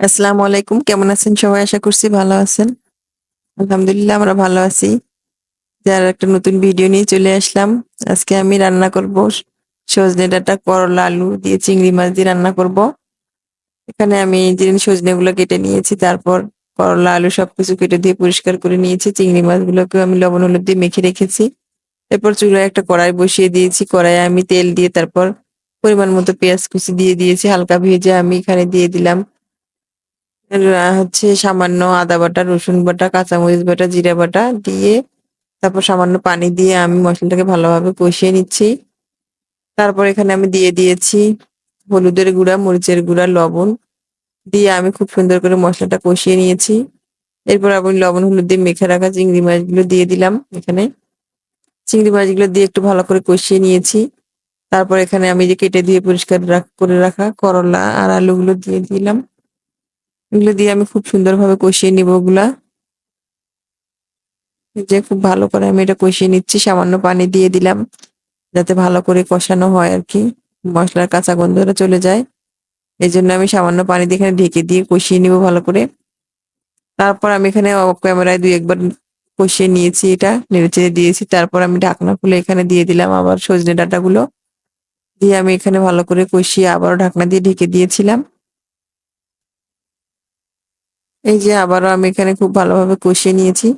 আসসালামু আলাইকুম। কেমন আছেন সবাই? আশা করছি ভালো আছেন। আলহামদুলিল্লাহ, আমরা ভালো আছি। যার একটা নতুন ভিডিও নিয়ে চলে আসলাম। আজকে আমি রান্না করব সজনে ডাঁটা, করলা, আলু দিয়ে চিংড়ি মাছ দিয়ে রান্না করব। এখানে আমি যে সজনে গুলো কেটে নিয়েছি, তারপর করলা, আলু সবকিছু কেটে দিয়ে পরিষ্কার করে নিয়েছি। চিংড়ি মাছগুলোকে আমি লবণ হলুদ দিয়ে মেখে রেখেছি। এরপর চুলায় একটা কড়াই বসিয়ে দিয়েছি। কড়াইয়ে আমি তেল দিয়ে তারপর পরিমাণ মতো পেঁয়াজ কুচি দিয়ে দিয়েছি। হালকা ভেজে আমি এখানে দিয়ে দিলাম হচ্ছে সামান্য আদা বাটা, রসুন বাটা, কাঁচামরিচ বাটা, জিরা বাটা দিয়ে তারপর সামান্য পানি দিয়ে আমি মশলাটাকে ভালোভাবে কষিয়ে নিচ্ছি। তারপর এখানে আমি দিয়ে দিয়েছি হলুদের গুঁড়া, মরিচের গুঁড়া, লবণ দিয়ে আমি খুব সুন্দর করে মশলাটা কষিয়ে নিয়েছি। এরপর আমি লবণ, হলুদ দিয়ে মেখে রাখা চিংড়ি মাছগুলো দিয়ে দিলাম এখানে। চিংড়ি মাছগুলো দিয়ে একটু ভালো করে কষিয়ে নিয়েছি। তারপর এখানে আমি যে কেটে দিয়ে পরিষ্কার করে রাখা করলা আর আলুগুলো দিয়ে দিলাম। এগুলো দিয়ে আমি খুব সুন্দরভাবে কষিয়ে নিব ওগুলা যে খুব ভালো করে আমি এটা কষিয়ে নিচ্ছি, সামান্য পানি দিয়ে দিলাম যাতে ভালো করে কষানো হয় আর কি, মশলার কাঁচা গন্ধটা চলে যায়। এই জন্য আমি সামান্য পানি দিয়ে এখানে ঢেকে দিয়ে কষিয়ে নিব ভালো করে। তারপর আমি এখানে ক্যামেরায় দুই একবার কষিয়ে নিয়েছি এটা, নেড়েচেড়ে দিয়েছি। তারপর আমি ঢাকনা খুলে এখানে দিয়ে দিলাম আবার সজনে ডাঁটাগুলো। দিয়ে আমি এখানে ভালো করে কষিয়ে আবারও ঢাকনা দিয়ে ঢেকে দিয়েছিলাম। এই যে আবারও আমি এখানে খুব ভালোভাবে কষিয়ে নিয়েছি।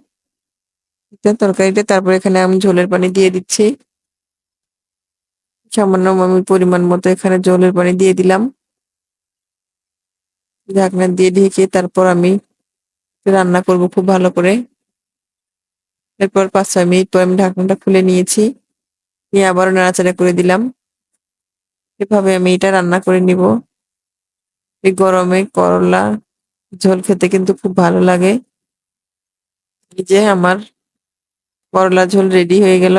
তরকারিটা তারপর এখানে আমি ঝোলের পানি দিয়ে দিচ্ছি। সামান্য আমি পরিমাণ মতো এখানে ঝোলের পানি দিয়ে দিলাম। ঢাকনা দিয়ে ঢেকে তারপর আমি রান্না করব খুব ভালো করে। এরপর পাঁচ ছয় মিনিট পর আমি ঢাকনাটা খুলে নিয়েছি। নিয়ে আবারও নাড়াচাড়া করে দিলাম। এভাবে আমি এটা রান্না করে নিব। এই গরমে করলা ঝোল খেতে কিন্তু খুব ভালো লাগে। এই যে আমার করলা ঝোল রেডি হয়ে গেল।